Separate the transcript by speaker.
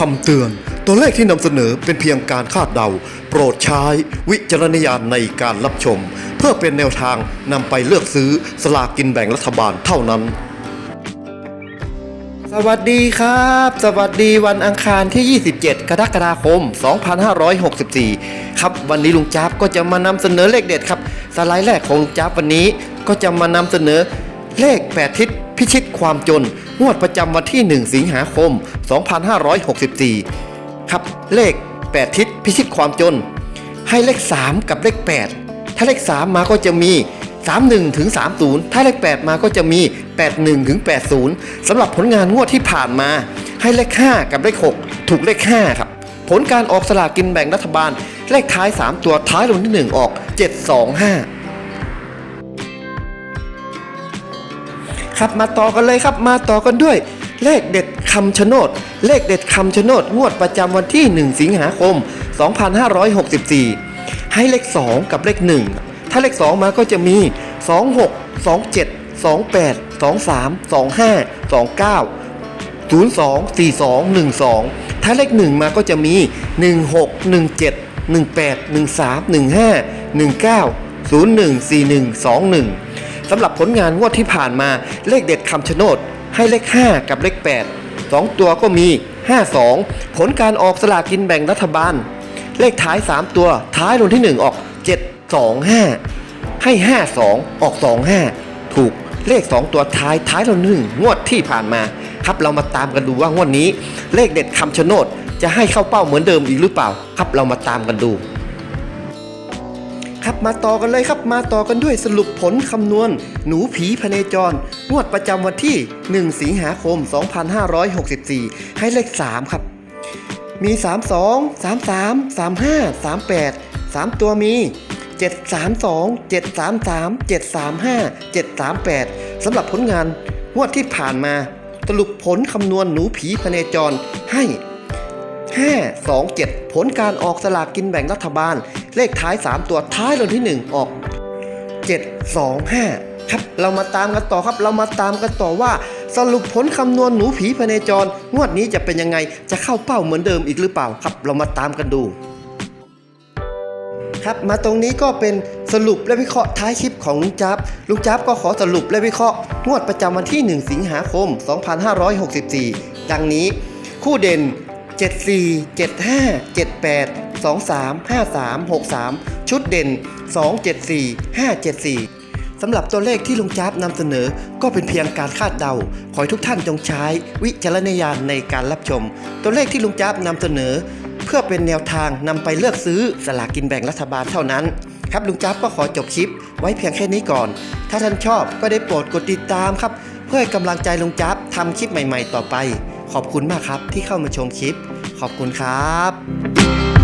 Speaker 1: คำเตือน ตัวเลขที่นำเสนอเป็นเพียงการคาดเดา โปรดใช้วิจารณญาณในการรับชม เพื่อเป็นแนวทางนำไปเลือกซื้อสลากกินแบ่งรัฐบาลเท่านั้น สวัสดีครับ สวัสดีวันอังคารที่ 27 กรกฎาคม 2564 ครับวันนี้ลุงจ๊าบก็จะมานำเสนอเลขเด็ดครับ สไลด์แรกของลุงจ๊าบวันนี้ก็จะมานำเสนอเลข 8 ทิศ พิชิตความจน งวดประจำวันที่ 1 สิงหาคม 2564 ครับเลข 8 ทิศพิชิตความจน ให้เลข 3 กับเลข 8 ถ้าเลข 3 มาก็จะมี 31ถึง30 ถ้าเลข 8 มาก็จะมี 81ถึง80สำหรับผลงานงวดที่ผ่านมา ให้เลข 5 กับเลข 6 ถูกเลข 5 ครับ ผลการออกสลากกินแบ่งรัฐบาล เลขท้าย 3 ตัวท้ายรางวัลที่ 1 ออก 725 ครับมาต่อกันเลยครับมาต่อกันด้วย เลขเด็ดคำชะโนด เลขเด็ดคำชะโนด งวดประจำวันที่ 1 สิงหาคม 2564 ให้เลข 2 กับเลข 1 ถ้าเลข 2 มาก็จะมี 26 27 28 23 25 29 02 42 12 ถ้าเลข 1 มาก็จะมี 16 17 18 13 15 19 01 41 21 สำหรับผลงานงวดที่ผ่านมาเลขเด็ดคำชะโนด ให้เลข 5 กับเลข 8 2 ตัวก็มี 52 ผลการออกสลากกินแบ่งรัฐบาล เลขท้าย 3 ตัวท้ายรางวัลที่ 1 ออก 725 ให้ 52 ออก 25 ถูกเลข 2 ตัวท้ายท้ายรางหนึ่งงวดที่ผ่านมา ครับเรามาตามกันดูว่างวดนี้ เลขเด็ดคำชะโนด จะให้เข้าเป้าเหมือนเดิมอีกหรือเปล่า ครับเรามาตามกันดู ครับมาต่อกันเลยครับมาต่อกันด้วยสรุปผลคำนวณ หนูผีพเนจร งวดประจำวันที่ 1 สิงหาคม 2564 ให้เลข 3 ครับ มี 32 33 35 38 3 ตัวมี 732 733 735 738สำหรับผลงานงวดที่ผ่านมา สรุปผลคำนวณหนูผีพเนจรให้ 5 2 7 ผลการออกสลากกินแบ่งรัฐบาล เลขท้าย 3 ตัวท้ายรางวัลที่ 1 ออก 7 2 5 ครับเรามาตามกันต่อครับ เรามาตามกันต่อว่า สรุปผลคำนวณหนูผีพเนจร งวดนี้จะเป็นยังไงจะเข้าเป้าเหมือนเดิมอีกหรือเปล่าครับ เรามาตามกันดูครับมาตรงนี้ก็เป็นสรุปและวิเคราะห์ท้ายคลิปของลุงจับลุงจับก็ขอสรุปและวิเคราะห์งวดประจำวันที่ 1 สิงหาคม 2564 ดังนี้ คู่เด่น 74 75 78 23 53 63 ชุดเด่น 274 574สำหรับตัวเลขที่ลุงจ๊าบนำเสนอก็เป็นเพียงการคาดเดา ขอให้ทุกท่านจงใช้วิจารณญาณในการรับชม ตัวเลขที่ลุงจ๊าบนำเสนอ เพื่อเป็นแนวทางนำไปเลือกซื้อสลากกินแบ่งรัฐบาลเท่านั้น ครับลุงจ๊าบก็ขอจบคลิปไว้เพียงแค่นี้ก่อน ถ้าท่านชอบก็ได้โปรดกดติดตามครับ เพื่อกำลังใจลุงจ๊าบทำคลิปใหม่ ๆ ต่อไป ขอบคุณมากครับที่เข้ามาชมคลิป ขอบคุณครับ